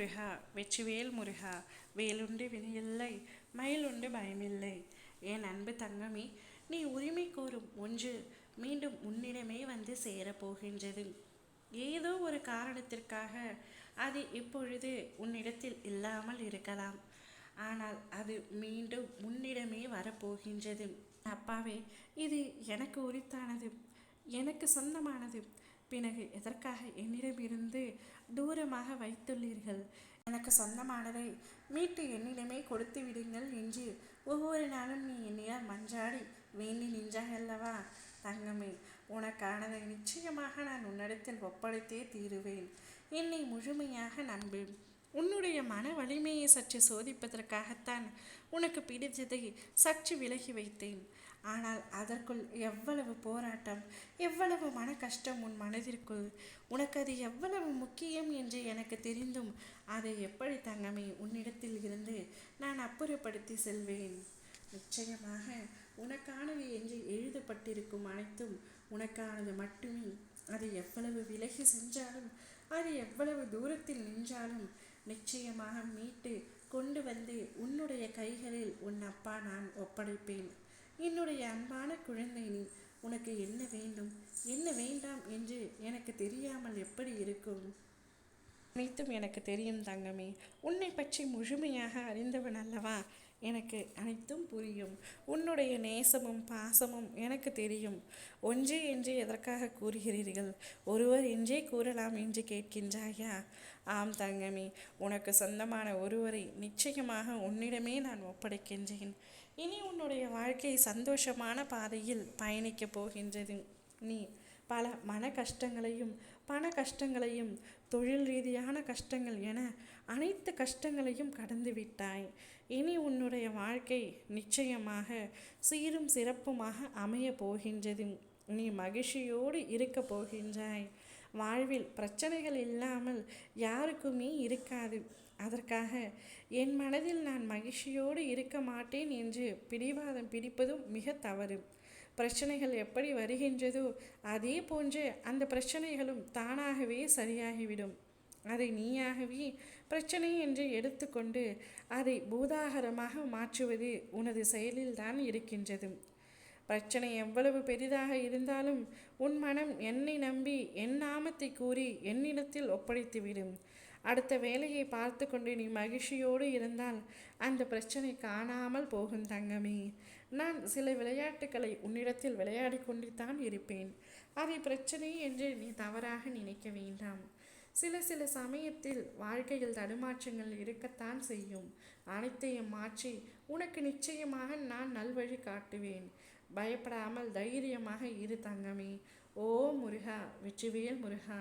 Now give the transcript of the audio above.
முருகா வெற்றிவேல் முருகா வேலுண்டு வினையில்லை மயிலுண்டு பயமில்லை. என் அன்பு தங்கமே நீ உரிமை கோரும் ஒன்று மீண்டும் உன்னிடமே வந்து சேரப்போகின்றது ஏதோ ஒரு காரணத்திற்காக அது இப்பொழுது உன்னிடத்தில் இல்லாமல் இருக்கலாம். ஆனால் அது மீண்டும் உன்னிடமே வரப்போகின்றது அப்பாவே இது எனக்கு உரித்தானது. எனக்கு சொந்தமானது. பிறகு எதற்காக என்னிடமிருந்து தூரமாக வைத்துள்ளீர்கள்? எனக்கு சொந்தமானதை மீட்டு என்னிடமே கொடுத்து விடுங்கள் என்று ஒவ்வொரு நாளும் நீ என்னிடம் மன்றாடி வேண்டி நின்றாய் அல்லவா? தங்கமே உனக்கானதை நிச்சயமாக நான் உன்னிடத்தில் ஒப்படைத்தே தீருவேன். என்னை முழுமையாக நம்பு. உன்னுடைய மன வலிமையை சற்று சோதிப்பதற்காகத்தான் உனக்கு பிடித்ததை சற்று விலகி வைத்தேன். ஆனால் அதற்குள் எவ்வளவு போராட்டம் எவ்வளவு மன கஷ்டம் உன் மனதிற்குள்? உனக்கு அது எவ்வளவு முக்கியம் என்று எனக்கு தெரிந்தும் அதை எப்படி தங்கமே உன்னிடத்தில் இருந்து நான் அப்புறப்படுத்தி செல்வேன். நிச்சயமாக உனக்கானது என்று எழுதப்பட்டிருக்கும் அனைத்தும் உனக்கானது மட்டுமே. அது எவ்வளவு விலகி சென்றாலும் அது எவ்வளவு தூரத்தில் நின்றாலும் நிச்சயமாக மீட்டு கொண்டு வந்து உன்னுடைய கைகளில் உன் அப்பா நான் ஒப்படைப்பேன். என்னுடைய அன்பான குழந்தை நீ உனக்கு என்ன வேண்டும்? என்ன வேண்டாம் என்று எனக்கு தெரியாமல் எப்படி இருக்கும்? அனைத்தும் எனக்கு தெரியும் தங்கமே. உன்னை பற்றி முழுமையாக அறிந்தவன் அல்லவா? எனக்கு அனைத்தும் புரியும். உன்னுடைய நேசமும் பாசமும் எனக்கு தெரியும். ஒன்றே என்று எதற்காக கூறுகிறீர்கள்? ஒருவர் என்றே கூறலாம் என்று கேட்கின்றாயா? ஆம் தங்கமே உனக்கு சொந்தமான ஒருவரை நிச்சயமாக உன்னிடமே நான் ஒப்படைக்கின்றேன். இனி உன்னுடைய வாழ்க்கை சந்தோஷமான பாதையில் பயணிக்கப் போகின்றது. நீ பல மன கஷ்டங்களையும் பண கஷ்டங்களையும் தொழில் ரீதியான கஷ்டங்கள் என அனைத்து கஷ்டங்களையும் கடந்து விட்டாய். இனி உன்னுடைய வாழ்க்கை நிச்சயமாக சீரும் சிறப்புமாக அமைய போகின்றது. நீ மகிழ்ச்சியோடு இருக்க போகின்றாய். வாழ்வில் பிரச்சனைகள் இல்லாமல் யாருக்குமே இருக்காது. அதற்காக என் மனதில் நான் மகிழ்ச்சியோடு இருக்க மாட்டேன் என்று பிடிவாதம் பிடிப்பதும் மிக தவறு. பிரச்சனைகள் எப்படி வருகின்றதோ அதே போன்று அந்த பிரச்சனைகளும் தானாகவே சரியாகிவிடும். அதை நீயாகவே பிரச்சனை என்று எடுத்துக்கொண்டு அதை பூதாகரமாக மாற்றுவது உனது செயலில்தான் இருக்கின்றது. பிரச்சனை எவ்வளவு பெரிதாக இருந்தாலும் உன் மனம் என்னை நம்பி என் நாமத்தை கூறி என்னிடத்தில் ஒப்படைத்துவிடும். அடுத்த வேலையை பார்த்து கொண்டு நீ மகிழ்ச்சியோடு இருந்தால் அந்த பிரச்சனை காணாமல் போகும் தங்கமே. நான் சில விளையாட்டுகளை உன்னிடத்தில் விளையாடி கொண்டுத்தான் இருப்பேன். அதை பிரச்சனை என்று நீ தவறாக நினைக்க வேண்டாம். சில சில சமயத்தில் வாழ்க்கையில் தடுமாற்றங்கள் இருக்கத்தான் செய்யும். அனைத்தையும் மாற்றி உனக்கு நிச்சயமாக நான் நல்வழி காட்டுவேன். பயப்படாமல் தைரியமாக இரு தங்கமே. ஓ முருகா வெற்றிவேல் முருகா.